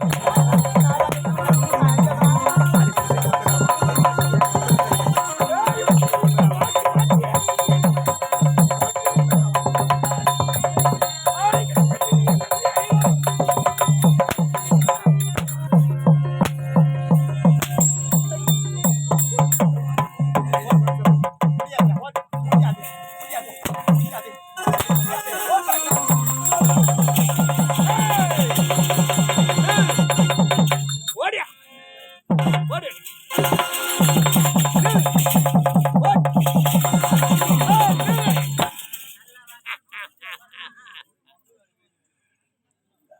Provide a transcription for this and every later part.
you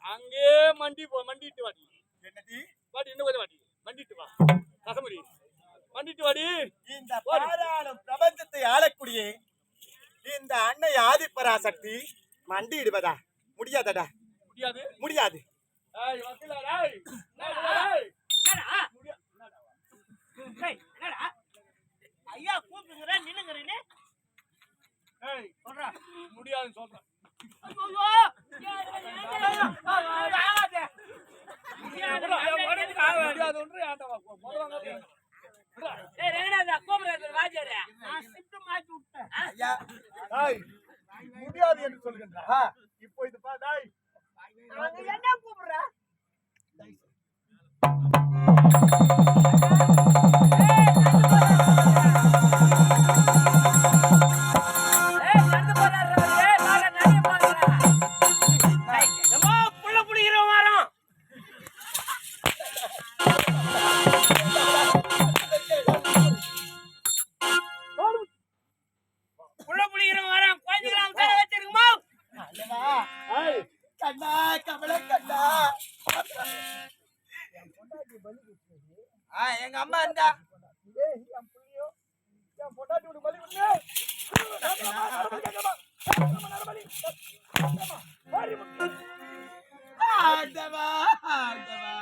அங்கே மண்டி போ மண்டிட்டு வாடி. என்னடி? வாடி இன்னும் கொஞ்சம் வாடி. மண்டிட்டு வா. கசமுடி மண்டிட்டு வாடி. இந்த பாராளும் பிரபஞ்சத்தை ஆளக்கூடிய இந்த அன்னை ஆதிப்பராசக்தி மண்டியிடுவதா முடியாதடா. முடியாது. முடியாது. ஏய் வக்கீலா டேய் முடியாது என்று சொல்கின்றா. இப்போ இது பா டேய் அங்க என்ன கூப்பிடுற? ஏய் எங்க அம்மா இருந்தா? ஆண்டவா ஆண்டவா.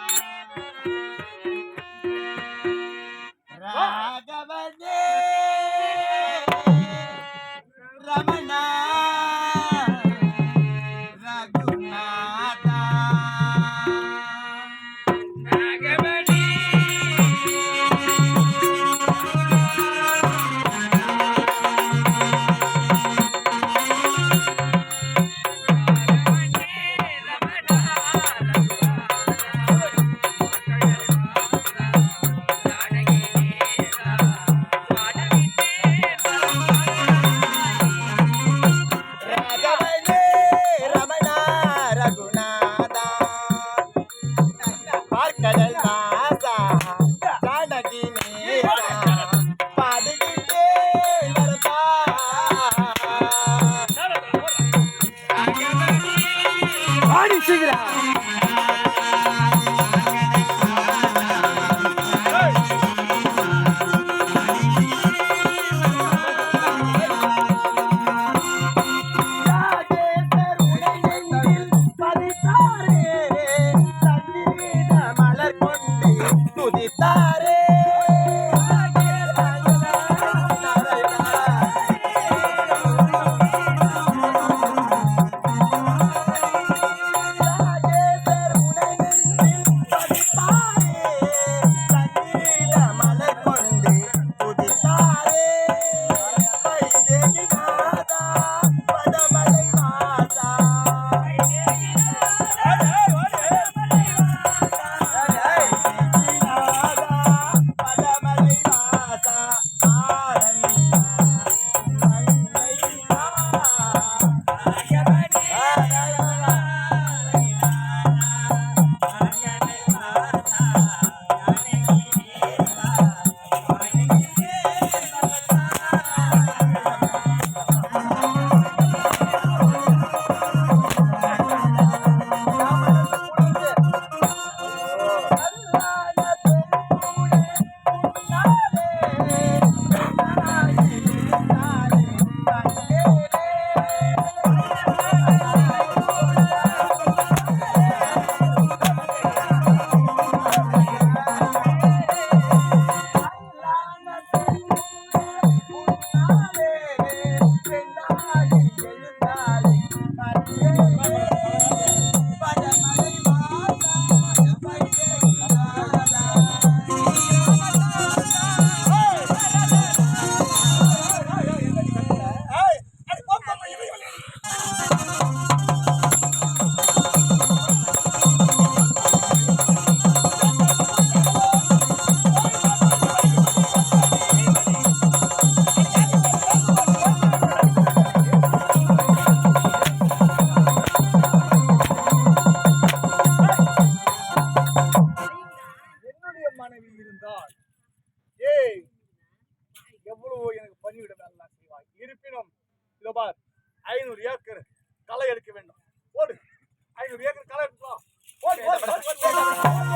ராகவனே ಕಡಲ ஐநூறு ஏக்கர் களை எடுக்க வேண்டும். ஓடு. ஐநூறு ஏக்கர் களை எடுக்கலாம் ஓடு ஓடு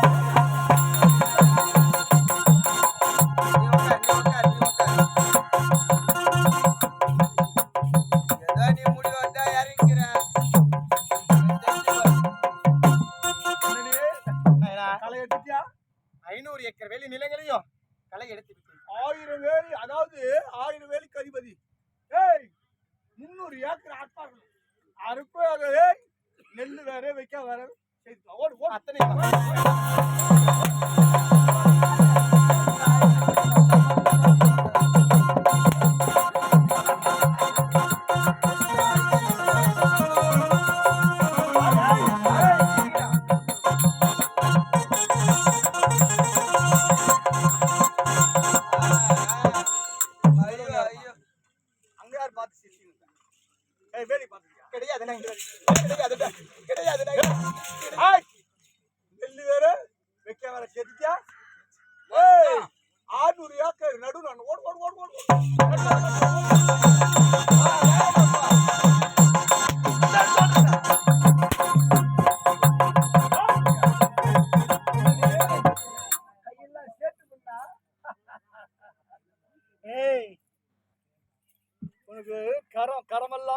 ஐநூறு ஏக்கர் வேலி நிலங்களையும் களை எடுத்து ஆயிரம் வேலி அதாவது ஆயிரம் வேலி கதிபதி ஏய் முந்நூறு ஏக்கர் ஆட்டார்கள் அறுப்பு அது நெல் வேற வைக்க வேற செய்து அத்தனை வேலி பார்த்துக்கியா கிடையாது கிடையாது கிடையாது நெல்லு வேற வைக்க வேற செதுக்கியா ஏய் ஆறுநூறு ஏக்கர் நடு நான் ஓடு ஓடு ஓடு ஓடு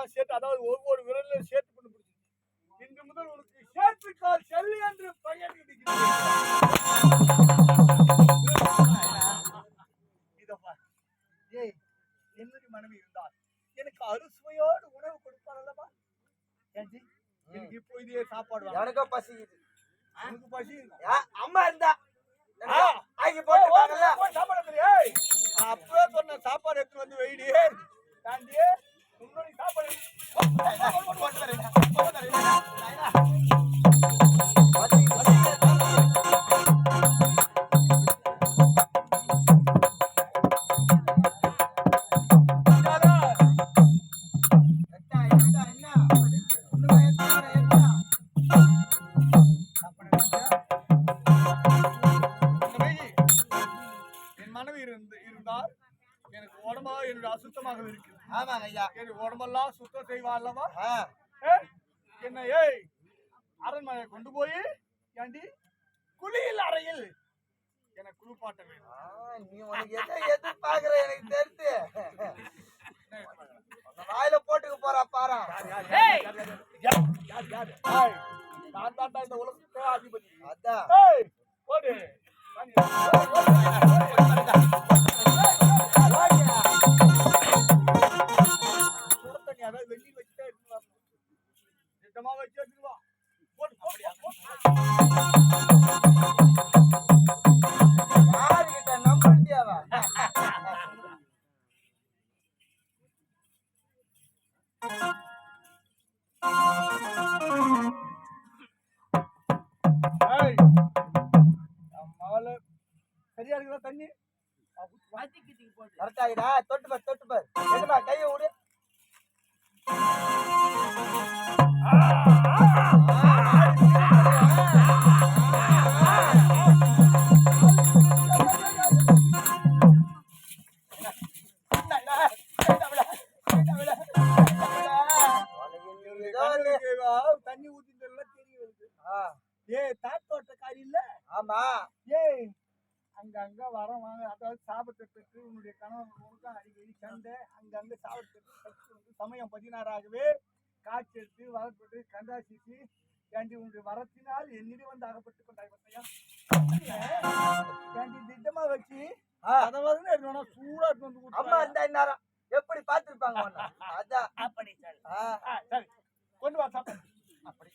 சேர்த்து அதாவது ஒவ்வொரு விரலையும் சேர்த்து பண்ணி பிடிச்சி இன்று முதல் உனக்கு சேர்த்து கால் செல்லு என்று பெயர் ஏய் என்னுடைய மனைவி இருந்தால் எனக்கு அறுசுவையோடு உணவு கொடுப்பார் அல்லவா? எனக்கு இப்போ இதே சாப்பாடு வேணும். எனக்கும் பசிக்குது. உனக்கு பசி அம்மா இருந்தா. சாப்பாடு எடுத்து வந்து வெயிடி தாண்டி மனைவி இருந்து இருந்தால் எனக்கு உடம்பாக என்னுடைய அசுத்தமாக இருக்கிறது. ஆமாங்க ஐயா. என் உடம்பெல்லாம் சுத்தம் செய்வா அல்லவா ஆ, ஏய், என்ன ஏய் அரண்மனை கொண்டு போய் ஏண்டி? குளியல் அறையில் என குளிப்பாட்ட வேண்டும் திட்டமா வச்சு வச்சிருவா. போடு போடு, போடு யாருகிட்ட நம்பிட்டியாவா ஏய் அம்மால சரியா இருக்குதா தண்ணி? கரெக்டாகிடா தொட்டு பார் தொட்டு பார். எதுமா கையை விடு தண்ணி ஊத்திட்டெல்லாம் தெரியும் எனக்கு. ஏய் தாத்தோட்டக்காரி இல்ல ஆமா ஏய் அங்கங்க வர வாங்க அதாவது சாபத்திற்கு உன்னுடைய கணவன் உனக்கும் அடிக்கடி சண்டை அங்கங்க சாபத்திற்கு சமயம் பதினாறாகவே காட்சி எடுத்து வரப்பட்டு கண்டாசிச்சு ஏண்டி உன்னுடைய வரத்தினால் என்னிடம் வந்து அகப்பட்டு கொண்டாய் பார்த்தையா ஏண்டி திட்டமா வச்சு. அதை வந்து எடுக்கணும் சூடா எடுத்து வந்து அம்மா எப்படி பார்த்திருப்பாங்க அதான். அப்படி சரி. கொண்டு வா சாப்பாடு. அப்படி